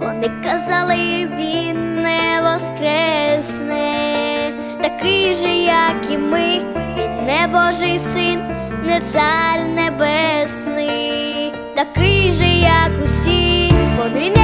Вони казали, він не воскресне, такий же, як і ми, він не Божий син не цар небесний, такий же, як усі, вони не.